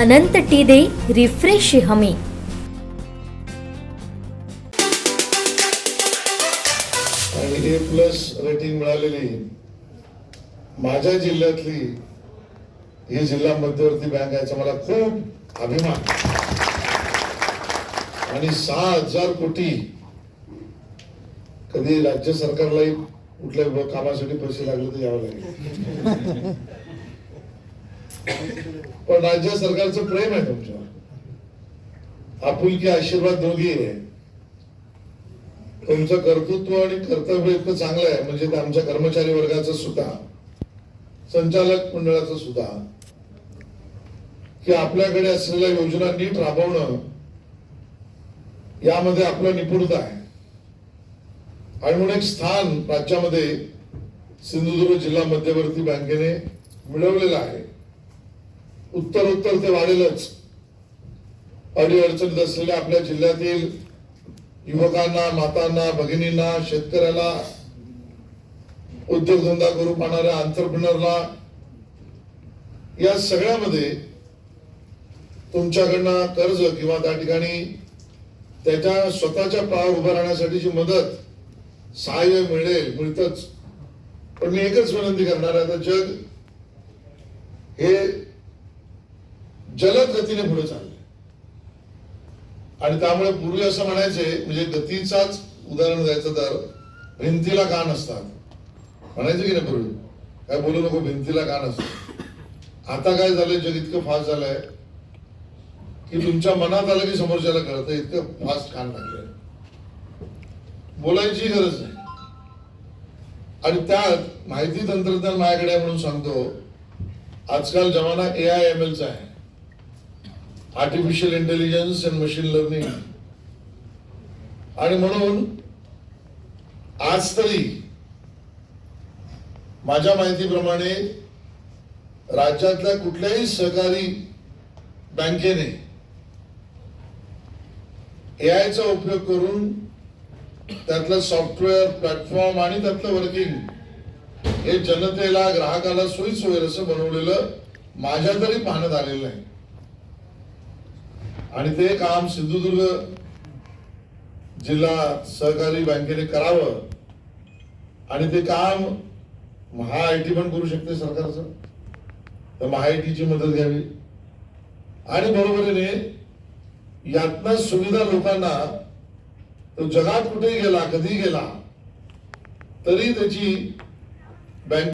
अनंत T दे refresh हमी. आणि ए plus rating मिळालेली माझ्या जिल्ह्यातली ही जिल्हा मध्यवर्ती बँक आहे याचा मला खूप अभिमान. आणि सहा हजार कोटी कधी राज्य सरकारलाही कुठल्या कामासाठी पैसे लागले तर यावं लागेल. पण राज्य सरकारचं प्रेम आहे तुमच्या. आपुलकी आशीर्वाद दोघी आहे. तुमचं कर्तृत्व आणि कर्तव्य इतकं चांगलं आहे म्हणजे आमच्या कर्मचारी वर्गाचं सुद्धा संचालक मंडळाचं सुद्धा. की आपल्याकडे असलेल्या योजना नीट राबवणं यामध्ये आपलं निपुणता आहे. आणि म्हणून एक स्थान राज्यामध्ये सिंधुदुर्ग जिल्हा मध्यवर्ती बँकेने मिळवलेलं आहे. उत्तर उत्तर ते वाढेलच. अडीअडचणीत असलेल्या आपल्या जिल्ह्यातील युवकांना मातांना भगिनींना शेतकऱ्याला उद्योगधंदा करू पाहणाऱ्या आंतरप्रिनरला या सगळ्यामध्ये तुमच्याकडनं कर्ज किंवा त्या ठिकाणी त्याच्या स्वतःच्या पायावर उभं राहण्यासाठीची मदत सहाय्य मिळेल मिळतच. पण मी एकच विनंती करणार आहे आता जग हे जलद गतीने पुढे चालले. आणि त्यामुळे पूर्वी असं म्हणायचे म्हणजे गतीचाच उदाहरण द्यायचं तर भिंतीला कान असतात. म्हणायचं की नाही पूर्वी? काय बोलू नको भिंतीला कान असतात आता काय झालंय? जग इतकं फास्ट झालंय की तुमच्या मनात आलं की समोरच्याला कळतं इतकं फास्ट कान लागलंय. बोलायची गरज नाही. आणि त्यात माहिती तंत्रज्ञान माझ्याकडे म्हणून सांगतो आजकाल जमाना ए आय एम एलचा आहे. Artificial intelligence and machine learning आणि म्हणून आज तरी माझ्या माहितीप्रमाणे राज्यातल्या कुठल्याही सहकारी बँकेने एआयचा चा उपयोग करून त्यातलं सॉफ्टवेअर प्लॅटफॉर्म आणि त्यातलं वर्किंग हे जनतेला ग्राहकाला सोयीसोयर असं बनवलेलं माझ्या तरी पाहण्यात आलेलं आहे. आणि ते काम सिंधुदुर्ग जिल्हा सहकारी बँकेने करावं. आणि ते काम महाआयटी पण करू शकते सरकारचं. तर महाआयटीची मदत घ्यावी. आणि बरोबरीने यातनं सुविधा लोकांना तो जगात कुठेही गेला कधी गेला तरी त्याची बँक